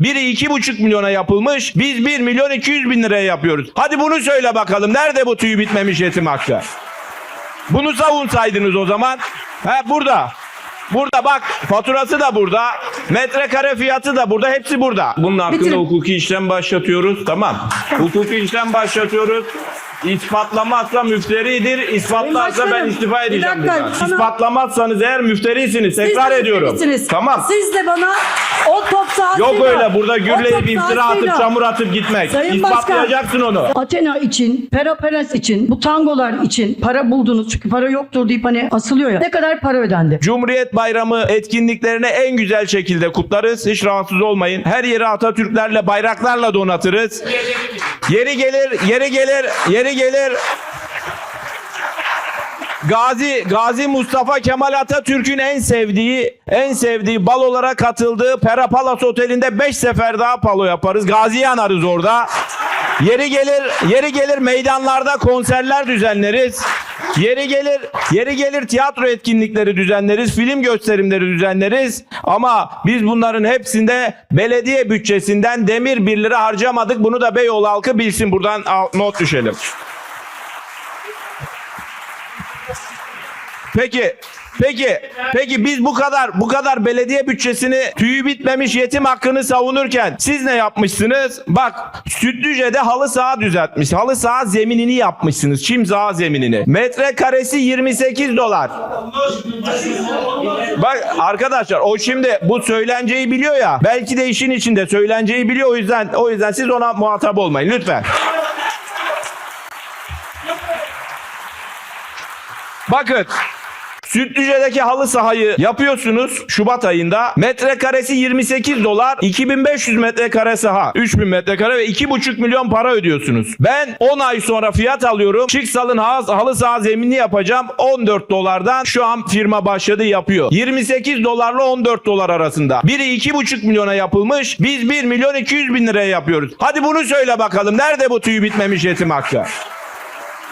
Biri iki buçuk milyona yapılmış. Biz 1 milyon 200 bin liraya yapıyoruz. Hadi bunu söyle bakalım. Nerede bu tüyü bitmemiş yetim hakkı? Bunu savunsaydınız o zaman. He burada. Burada bak faturası da burada. Metrekare fiyatı da burada. Hepsi burada. Bunun hakkında Bitirin. hukuki işlem başlatıyoruz. Tamam. Hukuki işlem başlatıyoruz. İspatlamazsa müfteridir. İspatlarsa ben istifa bir edeceğim. dakika, buradan. bana- İspatlamazsanız eğer müfterisiniz. Siz Tekrar de ediyorum. müftüsünüz. Tamam. Siz de bana o top sahasıyla... Yok öyle burada gürleyip iftira atıp çamur atıp gitmek. Sayın Başkan. İspatlayacaksın onu. Athena için, Peraperes için, bu tangolar için para buldunuz çünkü para yoktur deyip hani asılıyor ya. Ne kadar para ödendi? Cumhuriyet Bayramı etkinliklerini en güzel şekilde kutlarız. Hiç rahatsız olmayın. Her yeri Atatürklerle, bayraklarla donatırız. Yeri gelir, yeri gelir, yeri gelir. Gazi Gazi Mustafa Kemal Atatürk'ün en sevdiği, en sevdiği balolara katıldığı Pera Palace Oteli'nde 5 sefer daha palo yaparız. Gazi'yi anarız orada. Yeri gelir, yeri gelir meydanlarda konserler düzenleriz. Yeri gelir, yeri gelir tiyatro etkinlikleri düzenleriz, film gösterimleri düzenleriz. Ama biz bunların hepsinde belediye bütçesinden demir bir lira harcamadık. Bunu da Beyoğlu halkı bilsin. Buradan not düşelim. Peki, peki, peki biz bu kadar bu kadar belediye bütçesini tüyü bitmemiş yetim hakkını savunurken siz ne yapmışsınız? Bak Sütlüce'de halı saha düzeltmiş. Halı saha zeminini yapmışsınız. Çim saha zeminini. Metrekaresi 28 dolar. Bak arkadaşlar o şimdi bu söylenceyi biliyor ya. Belki de işin içinde söylenceyi biliyor o yüzden o yüzden siz ona muhatap olmayın lütfen. Bakın Sütlüce'deki halı sahayı yapıyorsunuz Şubat ayında. Metrekaresi 28 dolar. 2500 metrekare saha. 3000 metrekare ve 2,5 milyon para ödüyorsunuz. Ben 10 ay sonra fiyat alıyorum. Çıksal'ın halı, saha zeminini yapacağım. 14 dolardan şu an firma başladı yapıyor. 28 dolarla 14 dolar arasında. Biri 2,5 milyona yapılmış. Biz 1 milyon 200 bin liraya yapıyoruz. Hadi bunu söyle bakalım. Nerede bu tüyü bitmemiş yetim hakkı?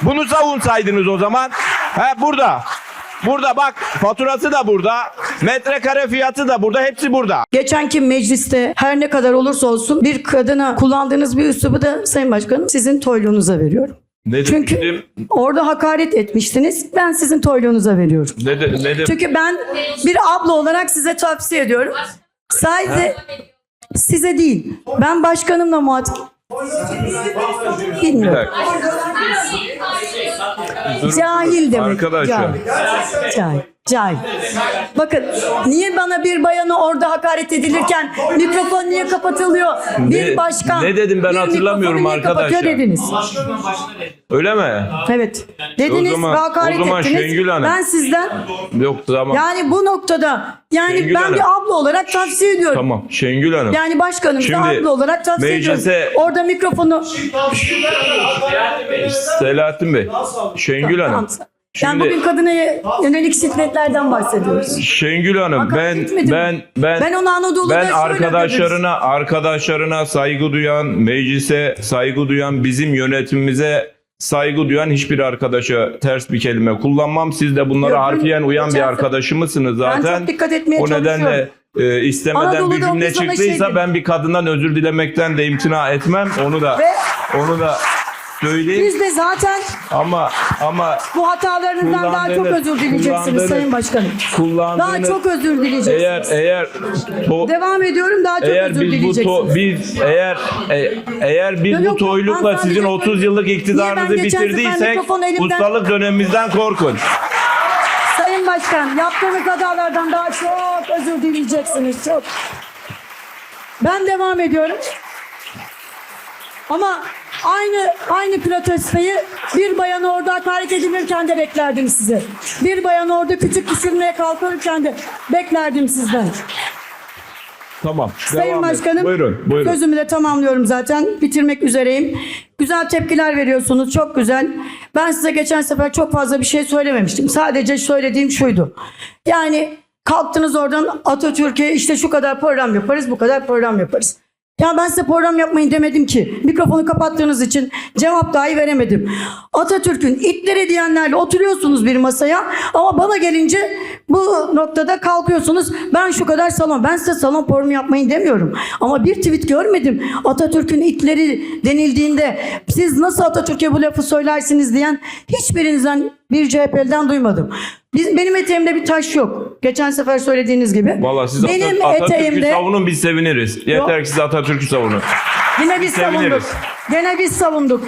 Bunu savunsaydınız o zaman. He burada. Burada bak faturası da burada. Metrekare fiyatı da burada. Hepsi burada. Geçenki mecliste her ne kadar olursa olsun bir kadına kullandığınız bir üslubu da Sayın Başkanım sizin toyluğunuza veriyorum. Ne Çünkü dedim? orada hakaret etmiştiniz. Ben sizin toyluğunuza veriyorum. Ne, de, ne dedim? Çünkü ben bir abla olarak size tavsiye ediyorum. Sadece size değil. Ben başkanımla muhatap. Bilmiyorum. dakika. Dur. Cahil demek. Arkadaşlar. Cahil. Cahil. Cahil. Bakın niye bana bir bayana orada hakaret edilirken mikrofon niye kapatılıyor? Bir Ne- başkan. ne dedim ben bir hatırlamıyorum mikrofonu niye kapatıyor arkadaşlar. dediniz. Öyle mi? Evet. Dediniz O zaman- ve hakaret o zaman ettiniz. Şengül Hanım. Ben sizden Yok tamam. yani bu noktada yani Şengül ben Hanım. bir abla olarak tavsiye ediyorum. Tamam. Şengül Hanım. Yani başkanım Şimdi abla olarak tavsiye meclise- ediyorum. Orada mikrofonu Selahattin Bey. Şengül Hanım. Tamam. Yani Şimdi- bugün kadına yönelik şiddetlerden bahsediyoruz. Şengül Hanım Hakaret ben ben ben Ben onu Anadolu'da ben arkadaşlarına arkadaşlarına saygı duyan, meclise saygı duyan, bizim yönetimimize saygı duyan hiçbir arkadaşa ters bir kelime kullanmam. Siz de bunlara Yok, harfiyen uyan bir geçen- arkadaşımız Ben zaten. çok dikkat etmeye o nedenle e, istemeden Anadolu'da bir cümle şey çıktıysa dedik. ben bir kadından özür dilemekten de imtina etmem. Onu da Ve- onu da söyleyeyim. Biz de zaten Ama ama bu hatalarınızdan daha çok özür dileyeceksiniz Sayın Başkanım. Daha çok özür dileyeceksiniz. eğer eğer to- Devam ediyorum daha çok eğer özür biz bu dileyeceksiniz. to, biz eğer e- eğer biz Yok, bu yok, toylukla hanımefendi sizin lütfen. 30 yıllık iktidarınızı bitirdiysek ustalık dönemimizden korkun. Sayın Başkan yaptığınız hatalardan daha çok özür dileyeceksiniz. Çok. Ben devam ediyorum. Ama aynı aynı protestoyu bir bayan orada hakaret edilirken de beklerdim size. Bir bayan orada küçük düşürmeye kalkarken de beklerdim sizden. Tamam. Sayın devam. Başkanım, Buyurun, buyurun. sözümü de tamamlıyorum zaten. Bitirmek üzereyim. Güzel tepkiler veriyorsunuz, çok güzel. Ben size geçen sefer çok fazla bir şey söylememiştim. Sadece söylediğim şuydu. Yani kalktınız oradan Atatürk'e işte şu kadar program yaparız, bu kadar program yaparız. Ya ben size program yapmayın demedim ki. Mikrofonu kapattığınız için cevap dahi veremedim. Atatürk'ün itleri diyenlerle oturuyorsunuz bir masaya ama bana gelince bu noktada kalkıyorsunuz. Ben şu kadar salon. Ben size salon programı yapmayın demiyorum. Ama bir tweet görmedim. Atatürk'ün itleri denildiğinde siz nasıl Atatürk'e bu lafı söylersiniz diyen hiçbirinizden bir CHP'den duymadım. Biz, benim eteğimde bir taş yok. Geçen sefer söylediğiniz gibi. Valla siz benim Atatürk- Atatürk'ü eteğimde savunun biz seviniriz. Yeter ki siz Atatürk'ü savunun. Yine biz Seviniriz. savunduk. Gene biz savunduk.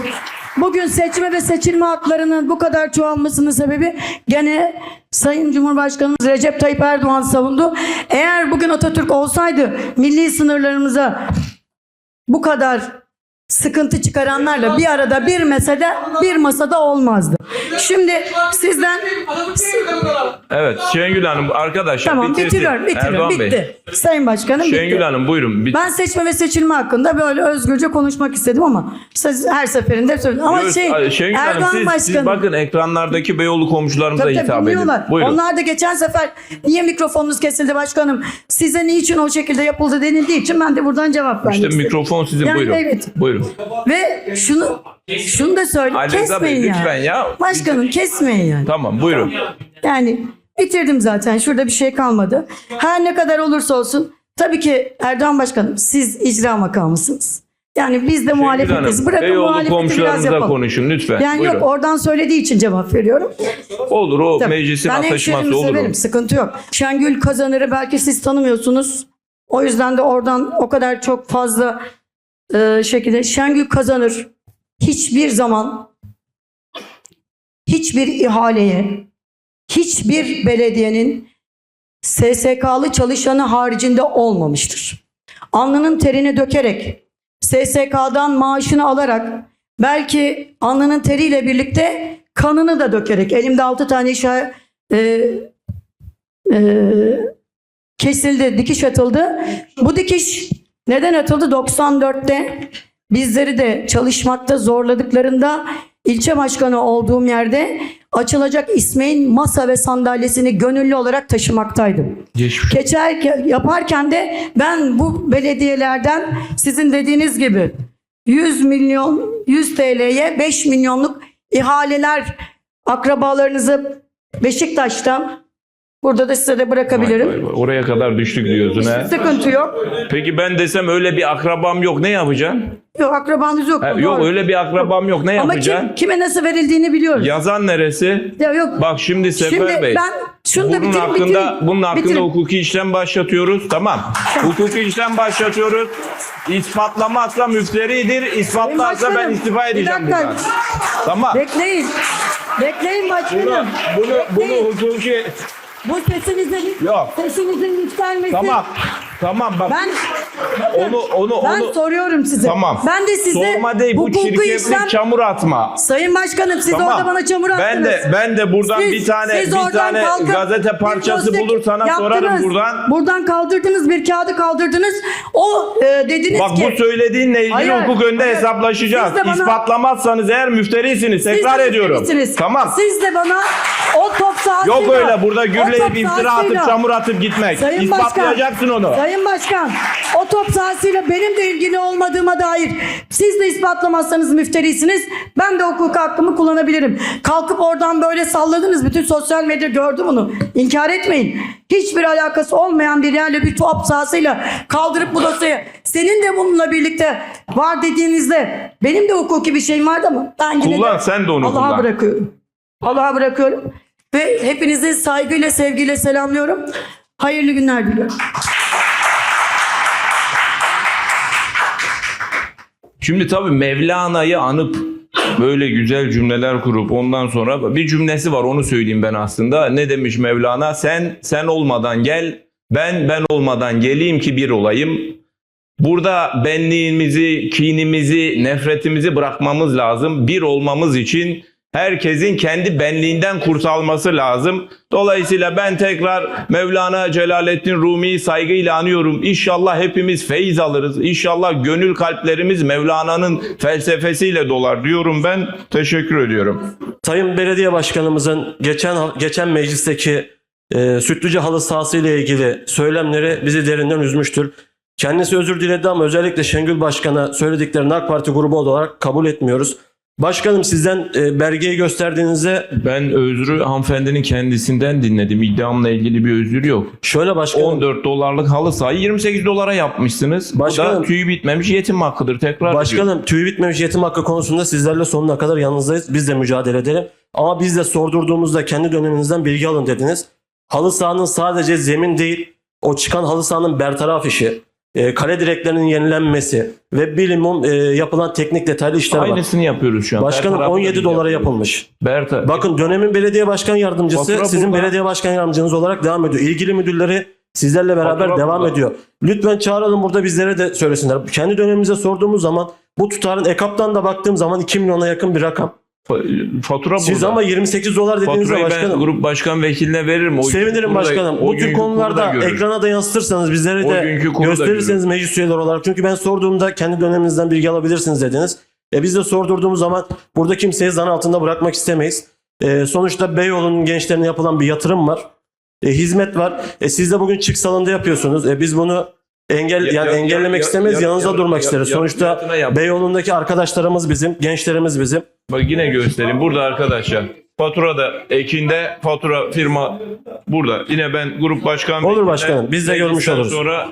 Bugün seçme ve seçilme haklarının bu kadar çoğalmasının sebebi gene Sayın Cumhurbaşkanımız Recep Tayyip Erdoğan savundu. Eğer bugün Atatürk olsaydı milli sınırlarımıza bu kadar sıkıntı çıkaranlarla bir arada bir mesede bir masada olmazdı. Şimdi sizden Evet Şengül Hanım arkadaşlar tamam bitirsin. bitiriyorum bitiriyorum Erdoğan Bey. bitti. Sayın Başkanım bitti. Şengül Hanım buyurun. Bit- Ben seçme ve seçilme hakkında böyle özgürce konuşmak istedim ama siz her seferinde söyledim. Ama Yok, şey Şengül Hanım Erdoğan siz, Başkanı. siz bakın ekranlardaki Beyoğlu komşularımıza Tabii tabii hitap edin. Buyurun. Onlar da geçen sefer niye mikrofonunuz kesildi başkanım? Size niçin o şekilde yapıldı denildiği için ben de buradan cevap vermek İşte istedim. mikrofon sizin Yani buyurun. evet. Buyurun. Ve şunu şunu da söyle Ali Rıza Bey, kesmeyin ya. lütfen ya. Başkanım kesmeyin yani. Tamam buyurun. Yani bitirdim zaten. Şurada bir şey kalmadı. Her ne kadar olursa olsun tabii ki Erdoğan Başkanım siz icra makamısınız. Yani biz de muhalefetiz. Hanım, Bırakın Beyoğlu muhalefeti biraz komşularınızla yapalım. konuşun lütfen. Yani buyurun. yok oradan söylediği için cevap veriyorum. Olur o Tabii. meclisin ben atışması hemşehrimi olur. severim. o. Sıkıntı yok. Şengül Kazanır'ı belki siz tanımıyorsunuz. O yüzden de oradan o kadar çok fazla e, şekilde Şengül Kazanır hiçbir zaman hiçbir ihaleye hiçbir belediyenin SSK'lı çalışanı haricinde olmamıştır. Alnının terini dökerek SSK'dan maaşını alarak belki alnının teriyle birlikte kanını da dökerek elimde altı tane işe e, e, kesildi, dikiş atıldı. Bu dikiş neden atıldı? 94'te bizleri de çalışmakta zorladıklarında ilçe başkanı olduğum yerde açılacak İsmail'in masa ve sandalyesini gönüllü olarak taşımaktaydım. Geçmiş. Geçer yaparken de ben bu belediyelerden sizin dediğiniz gibi 100 milyon 100 TL'ye 5 milyonluk ihaleler akrabalarınızı Beşiktaş'ta burada da size de bırakabilirim. Vay vay vay, Oraya kadar düştük diyorsun ha. Sıkıntı yok. Peki ben desem öyle bir akrabam yok ne yapacaksın? Yok akrabanız yok. Ha, Doğru. yok öyle bir akrabam yok ne Ama yapacaksın? kim, kime nasıl verildiğini biliyoruz. Yazan neresi? Ya yok. Bak şimdi Sefer Şimdi Bey. ben şunu da bunun bitireyim, hakkında bitireyim. bunun hakkında Bitireyim. hukuki işlem başlatıyoruz. Tamam. hukuki işlem başlatıyoruz. İspatlamazsa müfteridir. İspatlarsa ben başkanım, istifa bir edeceğim dakika. buradan. Tamam. Bekleyin. Bekleyin Bunu, başkanım. bunu, bunu Bekleyin. hukuki Bu sesinizin, Yok. sesinizin yükselmesi. Tamam. Tamam bak. Ben onu onu ben onu soruyorum size. Tamam. Ben de size Sorma değil bu hukuku çirkeflik işlem... çamur atma. Sayın Başkanım siz Tamam. orada bana çamur attınız. Ben de ben de buradan Siz- bir tane siz bir oradan tane kalkıp gazete parçası bulur sana sorarım yaptınız. buradan. Buradan kaldırdınız bir kağıdı kaldırdınız. O e, dediniz Bak ki bu söylediğinle ilgili Hayır, hukuk önünde hayır. hesaplaşacağız. Siz de bana- İspatlamazsanız eğer müfterisiniz. siz Tekrar de ediyorum. müfterisiniz. Tamam. Siz de bana o top sahasıyla. Yok öyle burada o top gürleyip iftira atıp sahasıyla- çamur atıp gitmek. Sayın İspatlayacaksın Başkan, onu. Sayın Başkan, o top sahasıyla benim de ilgili olmadığıma dair siz de ispatlamazsanız müfterisiniz. Ben de hukuk hakkımı kullanabilirim. Kalkıp oradan böyle salladınız. Bütün sosyal medya gördü bunu. İnkar etmeyin. Hiçbir alakası olmayan bir yerle bir top sahasıyla kaldırıp bu dosyayı senin de bununla birlikte var dediğinizde benim de hukuki bir şeyim vardı ama ben yine Kullan, de sen de onu Allah'a bırakıyorum. Allah'a bırakıyorum. Ve hepinizi saygıyla sevgiyle selamlıyorum. Hayırlı günler diliyorum. Şimdi tabii Mevlana'yı anıp böyle güzel cümleler kurup ondan sonra bir cümlesi var onu söyleyeyim ben aslında. Ne demiş Mevlana? Sen sen olmadan gel, ben ben olmadan geleyim ki bir olayım. Burada benliğimizi, kinimizi, nefretimizi bırakmamız lazım. Bir olmamız için herkesin kendi benliğinden kurtulması lazım. Dolayısıyla ben tekrar Mevlana Celaleddin Rumi'yi saygıyla anıyorum. İnşallah hepimiz feyiz alırız. İnşallah gönül kalplerimiz Mevlana'nın felsefesiyle dolar diyorum ben. Teşekkür ediyorum. Sayın Belediye Başkanımızın geçen geçen meclisteki e, Sütlüce halı sahası ile ilgili söylemleri bizi derinden üzmüştür. Kendisi özür diledi ama özellikle Şengül Başkan'a söylediklerini AK Parti grubu olarak kabul etmiyoruz. Başkanım sizden e, belgeyi gösterdiğinizde Ben özrü hanımefendinin kendisinden dinledim. İddiamla ilgili bir özür yok. şöyle başkanım 14 dolarlık halı sahayı 28 dolara yapmışsınız. Bu Başkanım- da tüyü bitmemiş yetim hakkıdır. Tekrar ediyorum. Başkanım tüy bitmemiş yetim hakkı konusunda sizlerle sonuna kadar yanınızdayız. Biz de mücadele edelim. Ama biz de sordurduğumuzda kendi döneminizden bilgi alın dediniz. Halı sahanın sadece zemin değil, o çıkan halı sahanın bertaraf işi, e, kale direklerinin yenilenmesi ve bilimum e, yapılan teknik detaylı işler var. Aynısını yapıyoruz şu an. Başkanım Bertarafı da 17 biz dolara yapıyoruz. yapılmış. Berta. Bakın dönemin belediye başkan yardımcısı Fatura sizin burada. belediye başkan yardımcınız olarak devam ediyor. İlgili müdürleri sizlerle beraber Fatura devam burada. ediyor. Lütfen çağıralım burada bizlere de söylesinler. Kendi dönemimize sorduğumuz zaman bu tutarın EKAP'tan da baktığım zaman 2 milyona yakın bir rakam. Fa- Fatura Siz burada. ama 28 dolar dediğinizde Faturayı ben başkanım. grup başkan vekiline veririm. O Sevinirim başkanım. Bu tür konularda ekrana da yansıtırsanız bizlere de gösterirseniz meclis üyeleri olarak. Çünkü ben sorduğumda kendi döneminizden bilgi alabilirsiniz dediniz. E biz de sordurduğumuz zaman burada kimseyi zan altında bırakmak istemeyiz. E, sonuçta Beyoğlu'nun gençlerine yapılan bir yatırım var. E, hizmet var. E, siz de bugün çık salonda yapıyorsunuz. E, biz bunu engel Ya- yani ya- engellemek ya- istemeyiz. ya- yanınızda ya- durmak ya- isteriz. ya- Sonuçta yap. Beyoğlu'ndaki arkadaşlarımız bizim, gençlerimiz bizim. Bak yine göstereyim. Burada arkadaşlar. Fatura da ekinde fatura firma burada. Yine ben grup başkan Olur başkanım, biz de görmüş oluruz. Sonra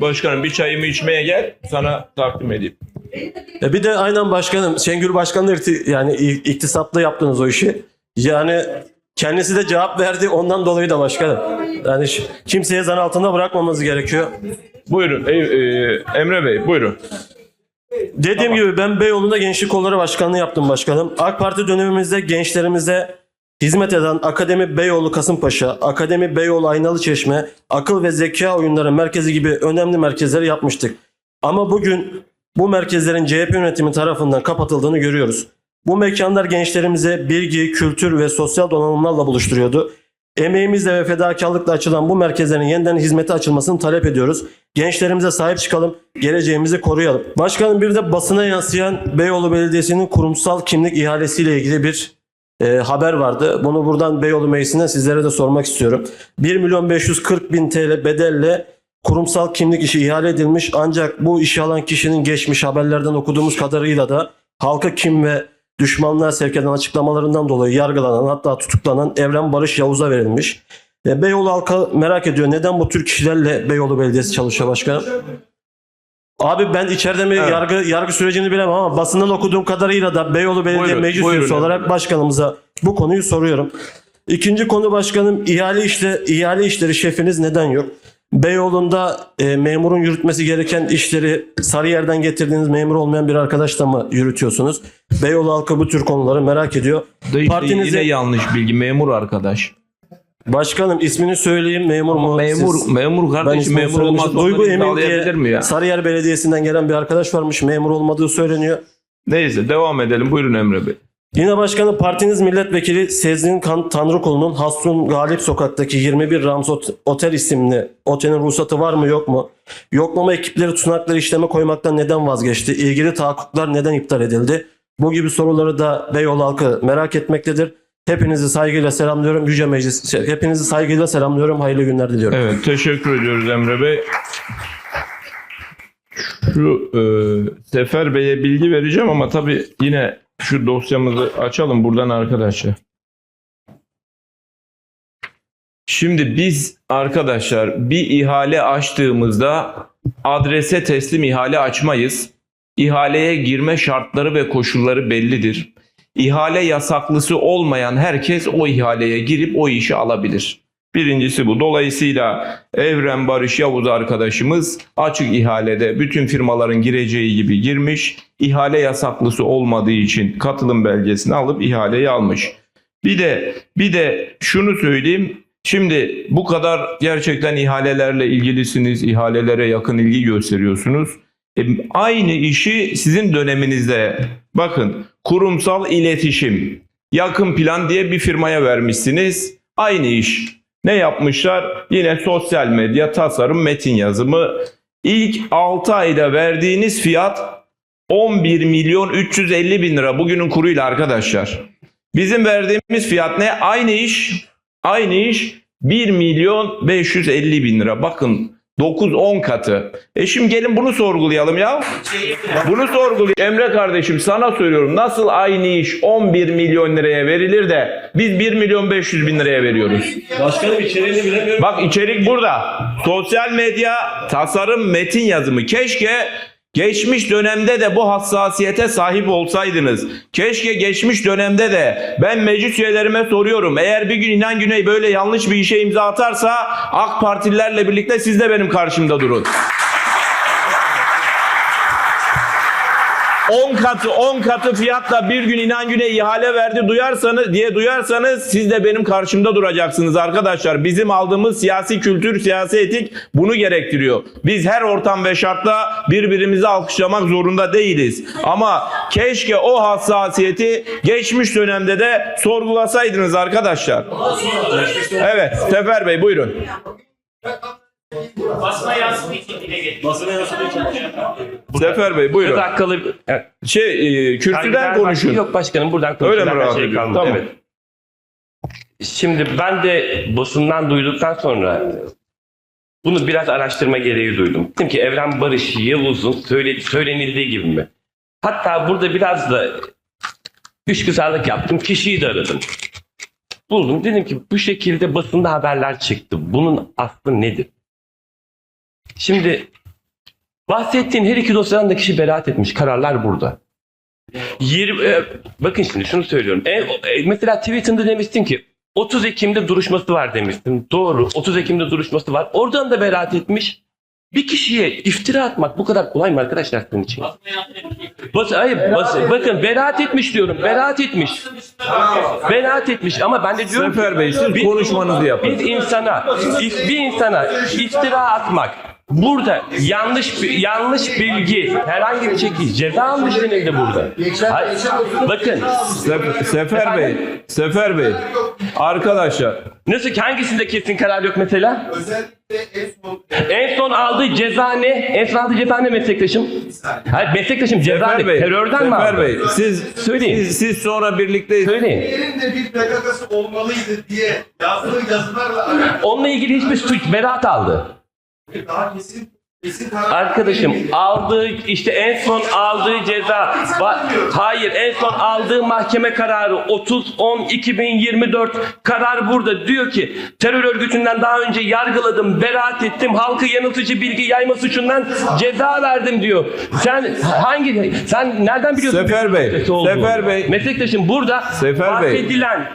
başkanım bir çayımı içmeye gel sana takdim edeyim. E bir de aynen başkanım Şengül Başkan da irti- yani i- iktisatlı yaptınız o işi. Yani kendisi de cevap verdi ondan dolayı da başkanım. Yani kimseye zan altında bırakmamamız gerekiyor. Buyurun Ey- e, Emre Bey buyurun. Dediğim gibi ben Beyoğlu'nda Gençlik Kolları Başkanlığı yaptım başkanım. AK Parti dönemimizde gençlerimize hizmet eden Akademi Beyoğlu Kasımpaşa, Akademi Beyoğlu Aynalı Çeşme, akıl ve zeka oyunları merkezi gibi önemli merkezleri yapmıştık. Ama bugün bu merkezlerin CHP yönetimi tarafından kapatıldığını görüyoruz. Bu mekanlar gençlerimize bilgi, kültür ve sosyal donanımlarla buluşturuyordu. Emeğimizle ve fedakarlıkla açılan bu merkezlerin yeniden hizmete açılmasını talep ediyoruz. Gençlerimize sahip çıkalım, geleceğimizi koruyalım. Başkanım bir de basına yansıyan Beyoğlu Belediyesi'nin kurumsal kimlik ihalesiyle ilgili bir e, haber vardı. Bunu buradan Beyoğlu Meclisi'nden sizlere de sormak istiyorum. 1 milyon 540 bin TL bedelle kurumsal kimlik işi ihale edilmiş ancak bu işi alan kişinin geçmiş haberlerden okuduğumuz kadarıyla da halka kim ve düşmanlığa sevk eden açıklamalarından dolayı yargılanan hatta tutuklanan Evren Barış Yavuz'a verilmiş. E, Beyoğlu halka merak ediyor neden bu tür kişilerle Beyoğlu Belediyesi çalışıyor başkanım? Abi ben içeride mi Evet. yargı yargı sürecini bilemem ama basından okuduğum kadarıyla da Beyoğlu Belediye Buyurun, Meclis buyurun Üyesi olarak başkanımıza bu konuyu soruyorum. İkinci konu başkanım ihale işte ihale işleri şefiniz neden yok? Beyoğlu'nda e, memurun yürütmesi gereken işleri Sarıyer'den getirdiğiniz memur olmayan bir arkadaşla mı yürütüyorsunuz? Beyoğlu halkı bu tür konuları merak ediyor. Da işte Partinize- yine yanlış bilgi. Memur arkadaş. Başkanım ismini söyleyeyim memur mu? memur Siz- memur kardeşim memur olmaz. Duygu Emin diye mi ya? Sarıyer Belediyesi'nden gelen bir arkadaş varmış. Memur olmadığı söyleniyor. Neyse devam edelim. Buyurun Emre Bey. Yine başkanım partiniz milletvekili Sezgin Tanrıkulu'nun Hasun Galip Sokak'taki 21 Rams Ot- Otel isimli otelin ruhsatı var mı yok mu? Yoklama ekipleri tutanakları işleme koymaktan neden vazgeçti? İlgili tahakkuklar neden iptal edildi? Bu gibi soruları da Beyoğlu halkı merak etmektedir. Hepinizi saygıyla selamlıyorum. Yüce Meclis, şey, hepinizi saygıyla selamlıyorum. Hayırlı günler diliyorum. Evet teşekkür ediyoruz Emre Bey. Şu e, Sefer Bey'e bilgi vereceğim ama tabii yine şu dosyamızı açalım buradan arkadaşlar. Şimdi biz arkadaşlar bir ihale açtığımızda adrese teslim ihale açmayız. İhaleye girme şartları ve koşulları bellidir. İhale yasaklısı olmayan herkes o ihaleye girip o işi alabilir. Birincisi bu. Dolayısıyla Evren Barış Yavuz arkadaşımız açık ihalede bütün firmaların gireceği gibi girmiş. İhale yasaklısı olmadığı için katılım belgesini alıp ihaleyi almış. Bir de bir de şunu söyleyeyim. Şimdi bu kadar gerçekten ihalelerle ilgilisiniz, ihalelere yakın ilgi gösteriyorsunuz. E, aynı işi sizin döneminizde bakın kurumsal iletişim, yakın plan diye bir firmaya vermişsiniz. Aynı iş. Ne yapmışlar? Yine sosyal medya, tasarım, metin yazımı. İlk 6 ayda verdiğiniz fiyat 11 milyon 350 bin lira bugünün kuruyla arkadaşlar. Bizim verdiğimiz fiyat ne? Aynı iş, aynı iş 1 milyon 550 bin lira. Bakın 9-10 katı. E şimdi gelin bunu sorgulayalım ya. Bunu sorgulayalım. Emre kardeşim sana söylüyorum. Nasıl aynı iş 11 milyon liraya verilir de biz 1 milyon 500 bin liraya veriyoruz. Başkanım içeriğini bilemiyorum. Bak içerik burada. Sosyal medya, tasarım, metin yazımı. Keşke geçmiş dönemde de bu hassasiyete sahip olsaydınız. Keşke geçmiş dönemde de ben meclis üyelerime soruyorum. Eğer bir gün İnan Güney böyle yanlış bir işe imza atarsa AK Partililerle birlikte siz de benim karşımda durun. 10 katı 10 katı fiyatla bir gün inan güne ihale verdi duyarsanız diye duyarsanız siz de benim karşımda duracaksınız arkadaşlar. Bizim aldığımız siyasi kültür, siyasi etik bunu gerektiriyor. Biz her ortam ve şartta birbirimizi alkışlamak zorunda değiliz. Ama keşke o hassasiyeti geçmiş dönemde de sorgulasaydınız arkadaşlar. Evet, Sefer Bey buyurun. Basına yansıdığı için dile getirdim. Basına yansıdığı için. Sefer Bey buyurun. dakikalı Evet. Şey, e, kürsüden konuşun. Yok başkanım buradan Öyle mi rahat şey kalmadı. Tamam. Evet. Şimdi ben de basından duyduktan sonra bunu biraz araştırma gereği duydum. Dedim ki Evren Barış Yavuz'un söyle, söylenildiği gibi mi? Hatta burada biraz da güzarlık yaptım. Kişiyi de aradım. Buldum. Dedim ki bu şekilde basında haberler çıktı. Bunun aslı nedir? Şimdi bahsettiğin her iki dosyadan da kişi beraat etmiş. Kararlar burada. 20, e, bakın şimdi şunu söylüyorum. E, e, mesela tweetinde demiştin ki 30 Ekim'de duruşması var demiştin. Doğru. 30 Ekim'de duruşması var. Oradan da beraat etmiş. Bir kişiye iftira atmak bu kadar kolay mı arkadaşlar sizin için? Bas, hayır, bas, bakın beraat etmiş diyorum. Beraat etmiş. Beraat etmiş ama ben de diyorum Sefer Bey siz bir- konuşmanızı yapın. bir insana bir insana iftira atmak burada yanlış bir- yanlış bilgi herhangi bir şekilde ceza almış denildi burada. Hayır, bakın Sef- Sefer Bey, Sefer Bey. Arkadaşlar nasıl ki hangisinde kesin karar yok mesela? Özellikle en son En son aldığı ceza ne? En son aldığı ceza ne meslektaşım? Hayır meslektaşım ceza Sefer ne? Bey, Terörden mi Sefer aldı? Bey siz Söyleyin. Siz, siz sonra birlikte Söyleyin. yerinde bir PKK'sı olmalıydı diye yazdığı yazılarla alakalı Onunla ilgili hiçbir suç beraat aldı. Daha kesin kesin karar Arkadaşım aldığı işte en son aldığı ceza va- hayır en son aldığı mahkeme kararı 30 10 2024 karar burada diyor ki terör örgütünden daha önce yargıladım beraat ettim halkı yanıltıcı bilgi yayma suçundan ceza verdim diyor. Sen hangi sen nereden biliyorsun? Sefer Bey, olduğunu? Sefer Bey. Meslektaşım burada Sefer Bey. bahsedilen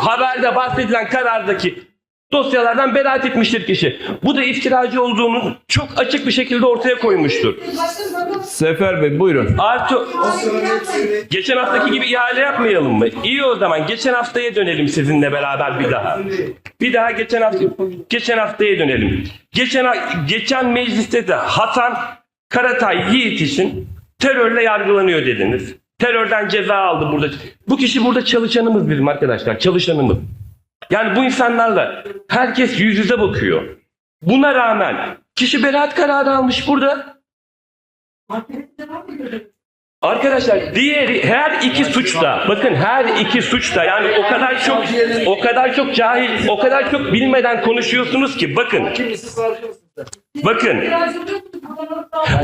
haberde bahsedilen karardaki dosyalardan beraat etmiştir kişi. Bu da iftiracı olduğunu çok açık bir şekilde ortaya koymuştur. Sefer Bey buyurun. Artı geçen haftaki gibi ihale yapmayalım mı? İyi o zaman geçen haftaya dönelim sizinle beraber bir daha. Bir daha geçen hafta geçen haftaya dönelim. Geçen geçen mecliste de Hasan Karatay Yiğit için terörle yargılanıyor dediniz. Terörden ceza aldı burada. Bu kişi burada çalışanımız bizim arkadaşlar. Çalışanımız. Yani bu insanlarla herkes yüz yüze bakıyor. Buna rağmen kişi beraat kararı almış burada. Arkadaşlar diğeri her iki suçta bakın her iki suçta yani o kadar çok o kadar çok cahil o kadar çok bilmeden konuşuyorsunuz ki bakın bakın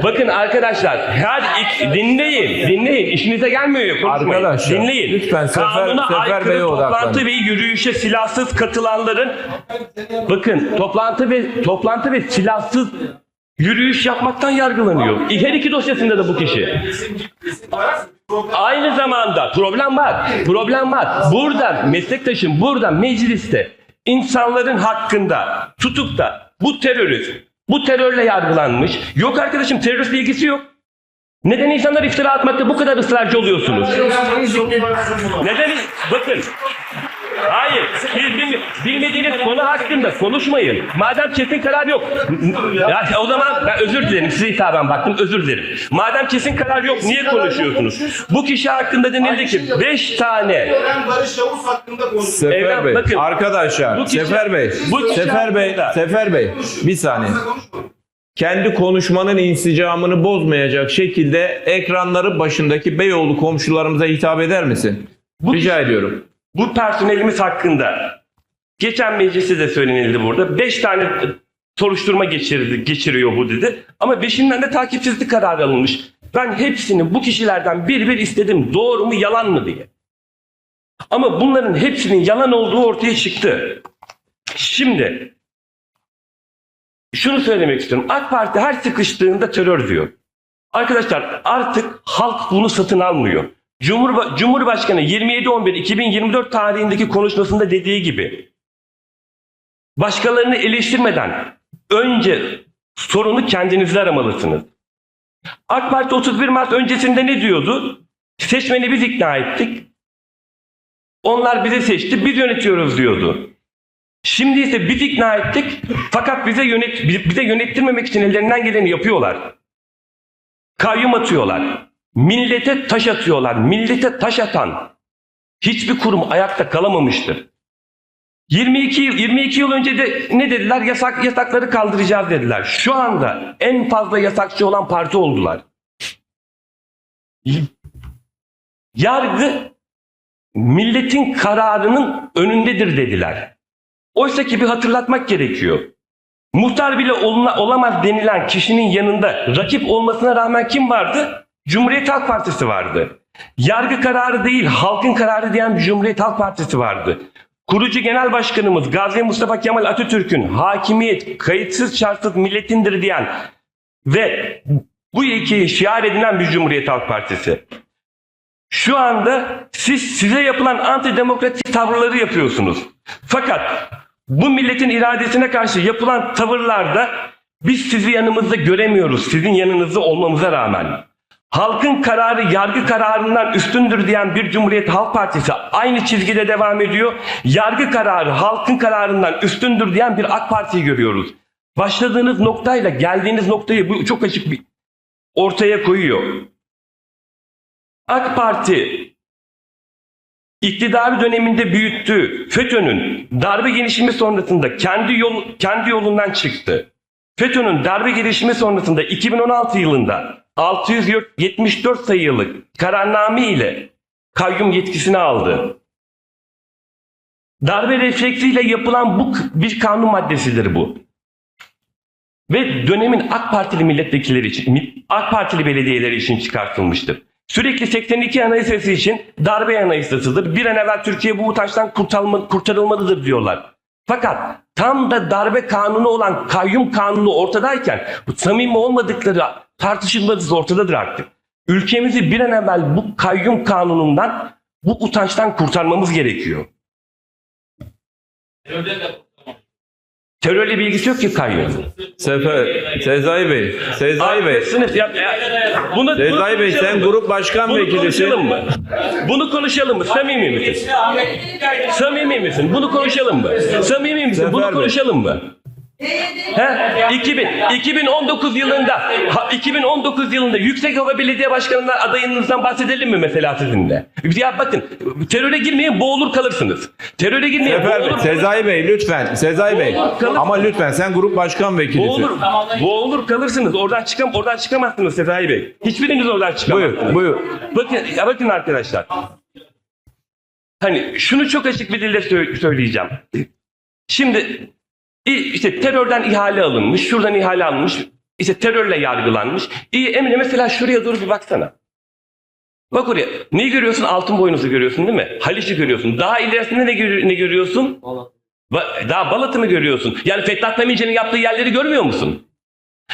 bakın arkadaşlar her iki dinleyin dinleyin işinize gelmiyor ya konuşmayın Arkadaşlar, dinleyin lütfen Sefer- kanuna Sefer aykırı toplantı ve yürüyüşe silahsız katılanların bakın toplantı ve toplantı ve silahsız yürüyüş yapmaktan yargılanıyor. Her iki dosyasında da bu kişi. Aynı zamanda problem var. Problem var. Burada meslektaşım burada mecliste insanların hakkında tutup da bu terörist bu terörle yargılanmış. Yok arkadaşım teröristle ilgisi yok. Neden insanlar iftira atmakta bu kadar ısrarcı oluyorsunuz? Neden? Bakın. Hayır. Siz bilmi- bilmediğiniz konu hakkında konuşmayın. Madem kesin karar yok. Ya o zaman ben özür dilerim. Size hitaben baktım. Özür dilerim. Madem kesin karar yok niye konuşuyorsunuz? Bu kişi hakkında denildi ki 5 tane Eren Barış Yavuz hakkında konuşuyor. Sefer Evren, Bey. bakın. Arkadaşlar Bu kişi- Sefer Bey. bu kişi Sefer Bey. hakkında- Sefer Bey. Bir saniye. Kendi konuşmanın insicamını bozmayacak şekilde ekranları başındaki Beyoğlu komşularımıza hitap eder misin? Bu Rica ediyorum. Bu personelimiz hakkında geçen mecliste de söylenildi burada. 5 tane soruşturma geçirdi, geçiriyor bu dedi. Ama beşinden de takipsizlik kararı alınmış. Ben hepsini bu kişilerden bir bir istedim. Doğru mu yalan mı diye. Ama bunların hepsinin yalan olduğu ortaya çıktı. Şimdi şunu söylemek istiyorum. AK Parti her sıkıştığında terör diyor. Arkadaşlar artık halk bunu satın almıyor. Cumhurba- Cumhurbaşkanı 27-11-2024 tarihindeki konuşmasında dediği gibi başkalarını eleştirmeden önce sorunu kendinizde aramalısınız. AK Parti 31 Mart öncesinde ne diyordu? Seçmeni biz ikna ettik. Onlar bizi seçti, biz yönetiyoruz diyordu. Şimdi ise biz ikna ettik fakat bize yönet bize yönettirmemek için ellerinden geleni yapıyorlar. Kayyum atıyorlar. Millete taş atıyorlar. Millete taş atan hiçbir kurum ayakta kalamamıştır. 22 yıl 22 yıl önce de ne dediler? Yasak yasakları kaldıracağız dediler. Şu anda en fazla yasakçı olan parti oldular. Yargı milletin kararının önündedir dediler. Oysa ki bir hatırlatmak gerekiyor. Muhtar bile oluna- olamaz denilen kişinin yanında rakip olmasına rağmen kim vardı? Cumhuriyet Halk Partisi vardı. Yargı kararı değil, halkın kararı diyen bir Cumhuriyet Halk Partisi vardı. Kurucu Genel Başkanımız Gazi Mustafa Kemal Atatürk'ün hakimiyet kayıtsız şartsız milletindir diyen ve bu ilkeyi şiar edinen bir Cumhuriyet Halk Partisi. Şu anda siz size yapılan antidemokratik tavırları yapıyorsunuz. Fakat bu milletin iradesine karşı yapılan tavırlarda biz sizi yanımızda göremiyoruz. Sizin yanınızda olmamıza rağmen. Halkın kararı yargı kararından üstündür diyen bir Cumhuriyet Halk Partisi aynı çizgide devam ediyor. Yargı kararı halkın kararından üstündür diyen bir AK Parti'yi görüyoruz. Başladığınız noktayla geldiğiniz noktayı bu çok açık bir ortaya koyuyor. AK Parti iktidarı döneminde büyüttüğü FETÖ'nün darbe girişimi sonrasında kendi yol kendi yolundan çıktı. FETÖ'nün darbe girişimi sonrasında 2016 yılında 674 sayılık kararname ile kayyum yetkisini aldı. Darbe refleksiyle yapılan bu bir kanun maddesidir bu. Ve dönemin AK Partili milletvekilleri için, AK Partili belediyeleri için çıkartılmıştır. Sürekli 82 anayasası için darbe anayasasıdır. Bir an evvel Türkiye bu kurtarılma, kurtarılmalıdır diyorlar. Fakat tam da darbe kanunu olan kayyum kanunu ortadayken bu samimi olmadıkları tartışılmaz ortadadır artık. Ülkemizi bir an evvel bu kayyum kanunundan bu utançtan kurtarmamız gerekiyor. Terörle bilgisi yok ki kayyum. Sefer, Sezai Bey, Sezai Bey. Sınıf yap. ya- Bunu, Sezai Bey sen grup başkan bunu vekilisin. konuşalım mı? Bunu konuşalım mı? Samimi misin? Samimi misin? Bunu konuşalım mı? Samimi misin? Zafer Bunu Bey. konuşalım mı? He? 2000, 2019 yılında ha, 2019 yılında Yüksekova Belediye Başkanı'ndan adayınızdan bahsedelim mi mesela sizinle? Ya bakın teröre girmeyin boğulur kalırsınız. Teröre girmeyin Sefer Bey, boğulur, Sezai Bey lütfen. Sezai Bey. Kalın. Ama lütfen sen grup başkan vekilisin. boğulur, boğulur kalırsınız. Oradan çıkam oradan çıkamazsınız Sezai Bey. Hiçbiriniz oradan çıkamazsınız. Buyur, buyur. Bakın, ya bakın arkadaşlar. Hani şunu çok açık bir dille sö- söyleyeceğim. Şimdi işte terörden ihale alınmış, şuradan ihale alınmış, işte terörle yargılanmış. İyi Emine mesela şuraya dur bir baksana. Bak oraya. Neyi görüyorsun? Altın boynuzu görüyorsun değil mi? Haliç'i görüyorsun. Daha ilerisinde ne, gör- ne görüyorsun? Ba- Daha Balat'ı mı görüyorsun? Yani Fettah Demirci'nin yaptığı yerleri görmüyor musun?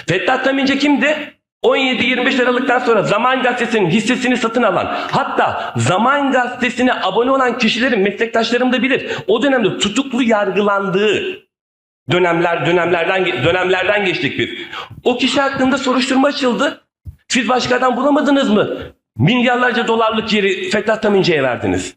Fettah Demirci kimdi? 17-25 Aralık'tan sonra Zaman Gazetesi'nin hissesini satın alan, hatta Zaman Gazetesi'ne abone olan kişilerin meslektaşlarım da bilir. O dönemde tutuklu yargılandığı dönemler dönemlerden dönemlerden geçtik biz. O kişi hakkında soruşturma açıldı. Siz başka adam bulamadınız mı? Milyarlarca dolarlık yeri Fettah Demirci'ye verdiniz.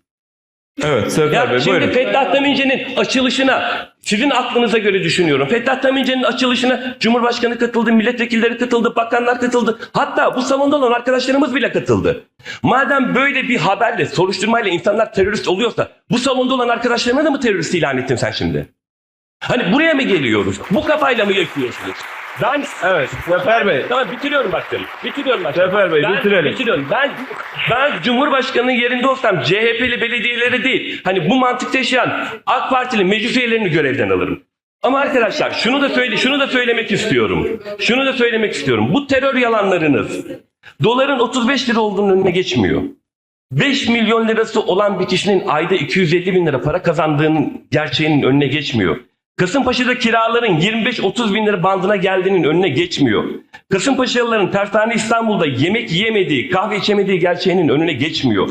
Evet Sefer Ya Bey şimdi buyurun. Fettah Demirci'nin açılışına sizin aklınıza göre düşünüyorum. Fettah Demirci'nin açılışına Cumhurbaşkanı katıldı, milletvekilleri katıldı, bakanlar katıldı. Hatta bu salonda olan arkadaşlarımız bile katıldı. Madem böyle bir haberle, soruşturmayla insanlar terörist oluyorsa bu salonda olan arkadaşlarına da mı terörist ilan ettin sen şimdi? Hani buraya mı geliyoruz? Bu kafayla mı yaşıyorsunuz? Ben Evet Sefer Bey. Tamam bitiriyorum bakın. Bitiriyorum bakın. Sefer Bey, ben, bitirelim. Bitiriyorum. Ben ben Cumhurbaşkanı'nın yerinde olsam CHP'li belediyeleri değil. Hani bu mantıkta yaşayan AK Partili meclis üyelerini görevden alırım. Ama arkadaşlar şunu da söyle şunu da söylemek istiyorum. Şunu da söylemek istiyorum. Bu terör yalanlarınız doların 35 lira olduğunun önüne geçmiyor. 5 milyon lirası olan bir kişinin ayda 250 bin lira para kazandığının gerçeğinin önüne geçmiyor. Kasımpaşa'da kiraların 25-30 bin lira bandına geldiğinin önüne geçmiyor. Kasımpaşalıların Tersane İstanbul'da yemek yiyemediği, kahve içemediği gerçeğinin önüne geçmiyor.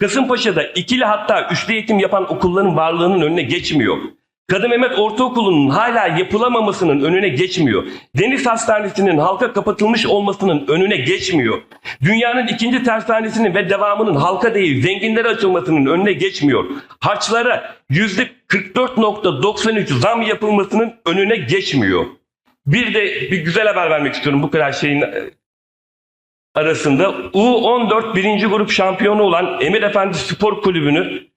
Kasımpaşa'da ikili hatta üçlü eğitim yapan okulların varlığının önüne geçmiyor. Kadı Mehmet Ortaokulu'nun hala yapılamamasının önüne geçmiyor. Deniz Hastanesi'nin halka kapatılmış olmasının önüne geçmiyor. Dünyanın ikinci tersanesinin ve devamının halka değil zenginlere açılmasının önüne geçmiyor. Harçlara %44.93 zam yapılmasının önüne geçmiyor. Bir de bir güzel haber vermek istiyorum bu kadar şeyin e, arasında. U14 birinci grup şampiyonu olan Emir Efendi Spor Kulübü'nü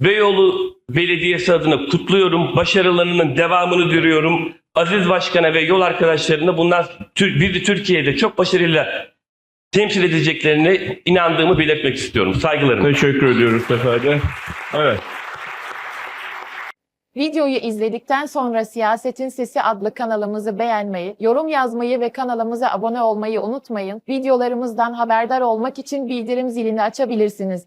Beyoğlu Belediyesi adına kutluyorum. Başarılarının devamını diliyorum. Aziz Başkan'a ve yol arkadaşlarına bunlar bizi Türkiye'de çok başarıyla temsil edeceklerine inandığımı belirtmek istiyorum. Saygılarım. Teşekkür ediyoruz Seferde. Evet. Videoyu izledikten sonra Siyasetin Sesi adlı kanalımızı beğenmeyi, yorum yazmayı ve kanalımıza abone olmayı unutmayın. Videolarımızdan haberdar olmak için bildirim zilini açabilirsiniz.